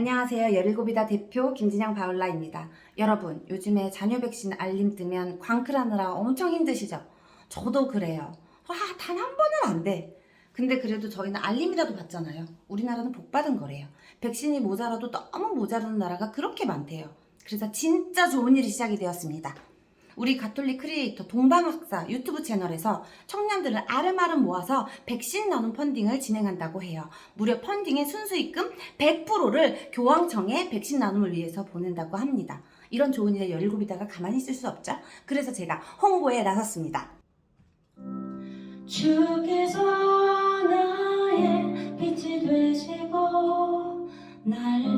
안녕하세요. 17이다 대표 김진영 바울라입니다. 여러분, 요즘에 자녀 백신 알림 뜨면 광클하느라 엄청 힘드시죠? 저도 그래요. 와, 단 한 번은 안 돼. 근데 그래도 저희는 알림이라도 받잖아요. 우리나라는 복 받은 거래요. 백신이 모자라도 너무 모자라는 나라가 그렇게 많대요. 그래서 진짜 좋은 일이 시작이 되었습니다. 우리 가톨릭 크리에이터 동방학사 유튜브 채널에서 청년들을 아름아름 모아서 백신 나눔 펀딩을 진행한다고 해요. 무려 펀딩의 순수입금 100%를 교황청에 백신 나눔을 위해서 보낸다고 합니다. 이런 좋은 일에 17이다가 가만히 있을 수 없죠. 그래서 제가 홍보에 나섰습니다. 주께서 나의 빛이 되시고 날빛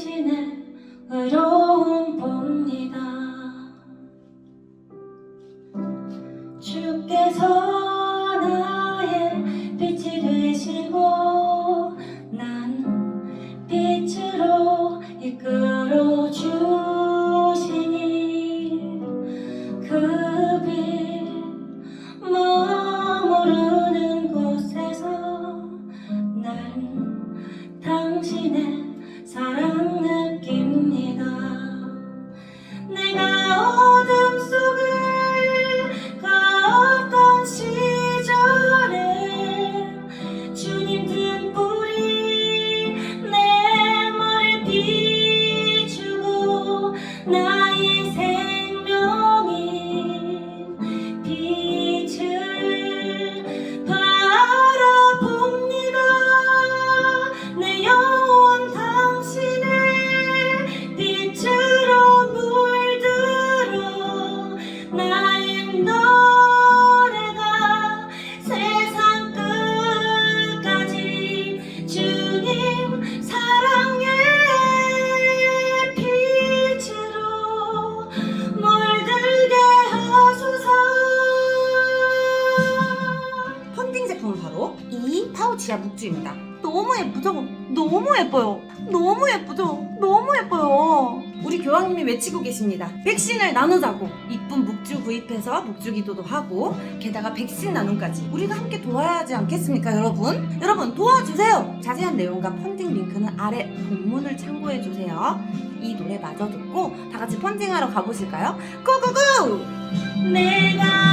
당신의 의로 이 파우치와 묵주입니다. 너무 예쁘죠? 너무 예뻐요. 너무 예쁘죠? 너무 예뻐요. 우리 교황님이 외치고 계십니다. 백신을 나누자고. 이쁜 묵주 구입해서 묵주 기도도 하고 게다가 백신 나눔까지 우리가 함께 도와야 하지 않겠습니까, 여러분? 여러분 도와주세요. 자세한 내용과 펀딩 링크는 아래 본문을 참고해 주세요. 이 노래 마저 듣고 다 같이 펀딩하러 가보실까요? 고고고! 내가